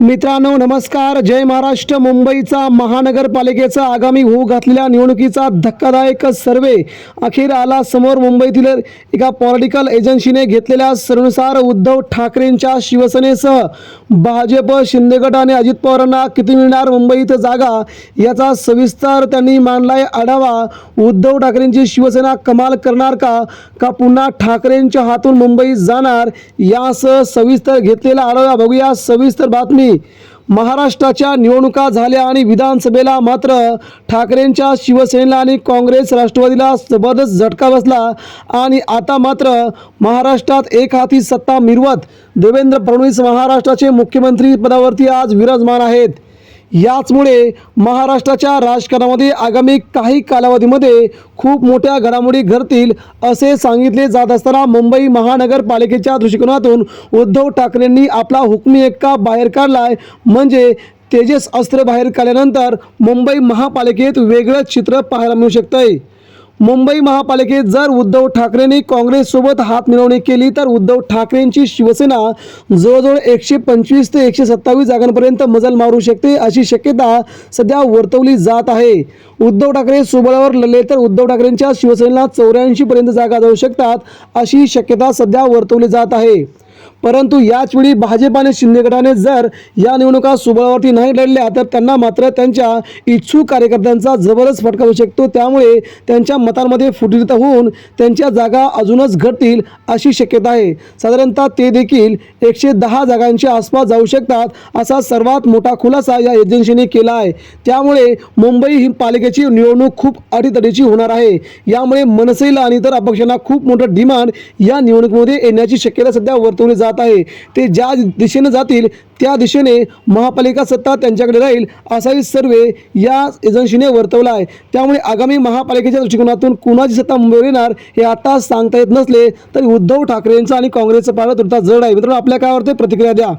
मित्रांनो नमस्कार. जय महाराष्ट्र मुंबईचा महानगरपालिकेचा आगामी होऊ घातलेल्या निवडणुकीचा धक्कादायक सर्वे अखेर आला समोर मुंबईतील एका पॉलिटिकल एजन्सीने घेतलेल्या सर्वेनुसार उद्धव ठाकरेंच्या शिवसेनेसह भाजप शिंदेगट आणि अजित पवारांना किती मिळणार मुंबईत जागा याचा सविस्तर त्यांनी मांडलाय आढावा. उद्धव ठाकरेंची शिवसेना कमाल करणार का? का पुन्हा ठाकरेंच्या हातून मुंबईत जाणार? यासह सविस्तर घेतलेला आढावा बघूया. सविस्तर बातमी महाराष्ट्राच्या निवडणुका झाल्या आणि विधानसभेला मात्र ठाकरेंच्या शिवसेनेला आणि काँग्रेस राष्ट्रवादीला जबरदस्त झटका बसला. आणि आता मात्र महाराष्ट्रात एक हाती सत्ता मिरवत देवेंद्र फडणवीस महाराष्ट्राचे मुख्यमंत्री पदावरती आज विराजमान आहेत. याचमुळे महाराष्ट्राच्या राजकारणामध्ये आगामी काही कालावधीमध्ये खूप मोठ्या घडामोडी घडतील असे सांगितले जात असताना मुंबई महानगरपालिकेच्या दृष्टिकोनातून उद्धव ठाकरेंनी आपला हुकमी एक्का बाहेर काढलाय. म्हणजे तेजस अस्त्र बाहेर काढल्यानंतर मुंबई महापालिकेत वेगळंच चित्र पाहायला मिळू शकतंय. मुंबई महापालिकेत जर उद्धव ठाकरेंनी काँग्रेससोबत हात मिळवणी केली तर उद्धव ठाकरेंची शिवसेना जवळजवळ एकशे पंचवीस ते एकशे सत्तावीस जागांपर्यंत मजल मारू शकते अशी शक्यता सध्या वर्तवली जात आहे. उद्धव ठाकरे सुबळावर लढले तर उद्धव ठाकरेंच्या शिवसेनेला चौऱ्याऐंशी पर्यंत जागा जाऊ शकतात अशी शक्यता सध्या वर्तवली जात आहे. परंतु याचवेळी भाजप आणि शिंदे गटाने जर या निवडणुका सुबळावरती नाही लढल्या तर त्यांना मात्र त्यांच्या इच्छुक कार्यकर्त्यांचा जबरदस्त फटका होऊ शकतो. त्यामुळे त्यांच्या मतांमध्ये फुटीरता होऊन त्यांच्या जागा अजूनच घटतील अशी शक्यता आहे. साधारणतः ते देखील एकशे दहा जागांच्या आसपास जाऊ शकतात असा सर्वात मोठा खुलासा या एजन्सीने केला आहे. त्यामुळे मुंबई ही पालिकेची निवडणूक खूप अडीतडीची होणार आहे. यामुळे मनसेला आणि इतर अपक्षांना खूप मोठं डिमांड या निवडणुकीमध्ये येण्याची शक्यता सध्या वर्तवली जात आहे. ते ज्या दिशेने जातील त्या दिशेने महापालिका सत्ता त्यांच्याकडे राहील असाही सर्वे या एजन्सीने वर्तवला आहे. त्यामुळे आगामी महापालिकेच्या दृष्टिकोनातून कुणाची सत्ता मुंबईवर येणार हे आता सांगता येत नसले तरी उद्धव ठाकरेंचं आणि काँग्रेसचं पारा तुरता जड आहे. मित्रांनो आपल्या काय वाटतं प्रतिक्रिया द्या.